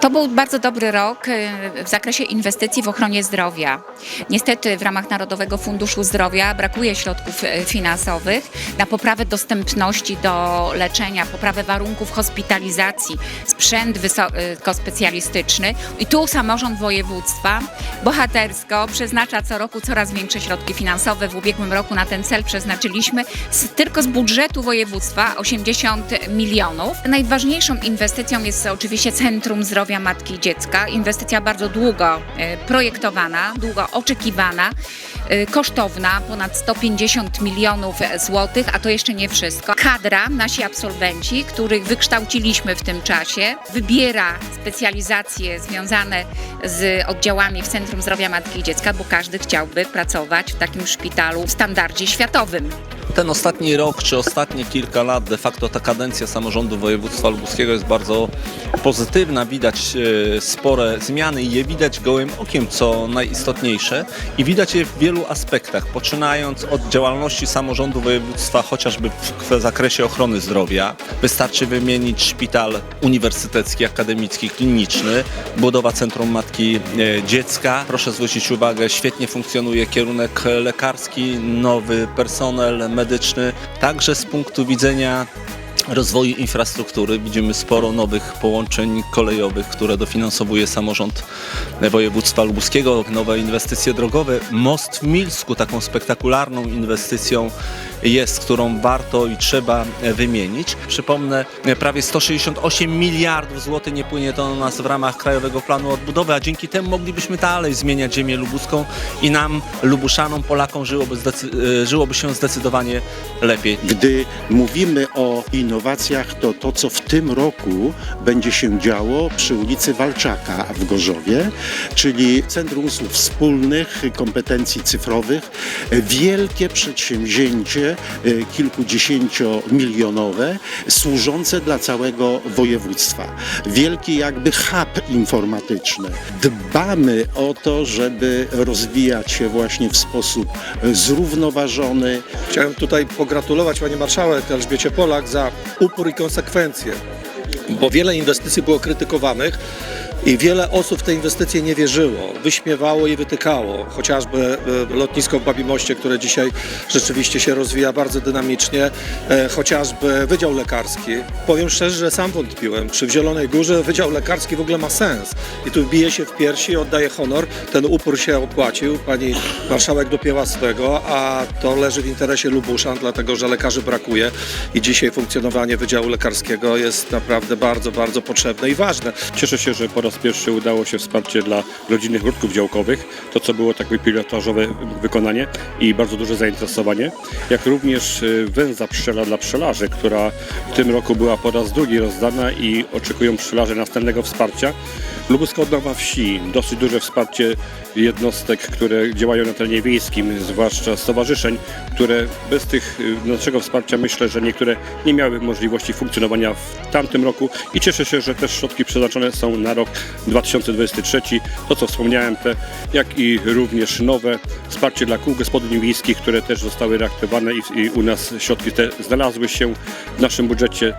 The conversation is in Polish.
To był bardzo dobry rok y, w zakresie inwestycji w ochronie zdrowia. Niestety w ramach Narodowego Funduszu Zdrowia brakuje środków y, finansowych na poprawę dostępności do leczenia, poprawę warunków hospitalizacji, sprzęt wysokospecjalistyczny. I tu samorząd województwa bohatersko przeznacza co roku coraz większe środki finansowe. W ubiegłym roku na ten cel przeznaczyliśmy z, tylko z budżetu województwa 80 milionów. Najważniejszą inwestycją jest oczywiście Centrum Zdrowia Matki i Dziecka. Inwestycja bardzo długo e, projektowana, długo oczekiwana, e, kosztowna, ponad 150 milionów złotych, a to jeszcze nie wszystko. Kadra, nasi absolwenci, których wykształciliśmy w tym czasie, wybiera specjalizacje związane z oddziałami w Centrum Zdrowia Matki i Dziecka, bo każdy chciałby pracować w takim szpitalu w standardzie światowym. Ten ostatni rok, czy ostatnie kilka lat, de facto ta kadencja samorządu województwa lubuskiego jest bardzo pozytywna. Widać e, spore zmiany i je widać gołym okiem, co najistotniejsze. I widać je w wielu aspektach, poczynając od działalności samorządu województwa, chociażby w zakresie ochrony zdrowia. Wystarczy wymienić szpital uniwersytecki, akademicki, kliniczny, budowa Centrum Matki e, Dziecka. Proszę zwrócić uwagę, świetnie funkcjonuje kierunek lekarski, nowy personel medyczny. Także z punktu widzenia rozwoju infrastruktury widzimy sporo nowych połączeń kolejowych, które dofinansowuje samorząd województwa lubuskiego, nowe inwestycje drogowe. Most w Milsku taką spektakularną inwestycją jest, którą warto i trzeba wymienić. Przypomnę, prawie 168 miliardów złotych nie płynie do nas w ramach Krajowego Planu Odbudowy, a dzięki temu moglibyśmy dalej zmieniać ziemię lubuską i nam, Lubuszanom, Polakom żyłoby, zdecy- żyłoby się zdecydowanie lepiej. Gdy mówimy o innowacjach, to to, co w tym roku będzie się działo przy ulicy Walczaka w Gorzowie, czyli Centrum Usług Wspólnych, Kompetencji Cyfrowych, wielkie przedsięwzięcie, e, kilkudziesięciomilionowe, służące dla całego województwa. Wielki jakby hub informatyczny. Dbamy o to, żeby rozwijać się właśnie w sposób zrównoważony, Chciałem tutaj pogratulować Pani Marszałek Elżbiecie Polak za upór i konsekwencje, bo wiele inwestycji było krytykowanych i wiele osób w te inwestycje nie wierzyło, wyśmiewało i wytykało. Chociażby e, lotnisko w Babimoście, które dzisiaj rzeczywiście się rozwija bardzo dynamicznie, e, chociażby Wydział Lekarski. Powiem szczerze, że sam wątpiłem, czy w Zielonej Górze Wydział Lekarski w ogóle ma sens. I tu bije się w piersi, oddaje honor, ten upór się opłacił, pani marszałek dopięła swego, a to leży w interesie Lubuszan, dlatego że lekarzy brakuje i dzisiaj funkcjonowanie Wydziału Lekarskiego jest naprawdę bardzo, bardzo potrzebne i ważne. Cieszę się, że po raz pierwszy udało się wsparcie dla rodzinnych ogródków działkowych, to co było takie pilotażowe wykonanie i bardzo duże zainteresowanie, jak również y, węza pszczela dla pszczelarzy, która w tym roku była po raz drugi rozdana i oczekują pszczelarze następnego wsparcia. Lubuska Odnowa Wsi, dosyć duże wsparcie jednostek, które działają na terenie wiejskim, zwłaszcza stowarzyszeń, które bez tych y, naszego wsparcia myślę, że niektóre nie miały możliwości funkcjonowania w tamtym roku. I cieszę się, że też środki przeznaczone są na rok 2023. To co wspomniałem, te, jak i również nowe wsparcie dla kół gospodyń wiejskich, które też zostały reaktywowane i, i u nas środki te znalazły się w naszym budżecie.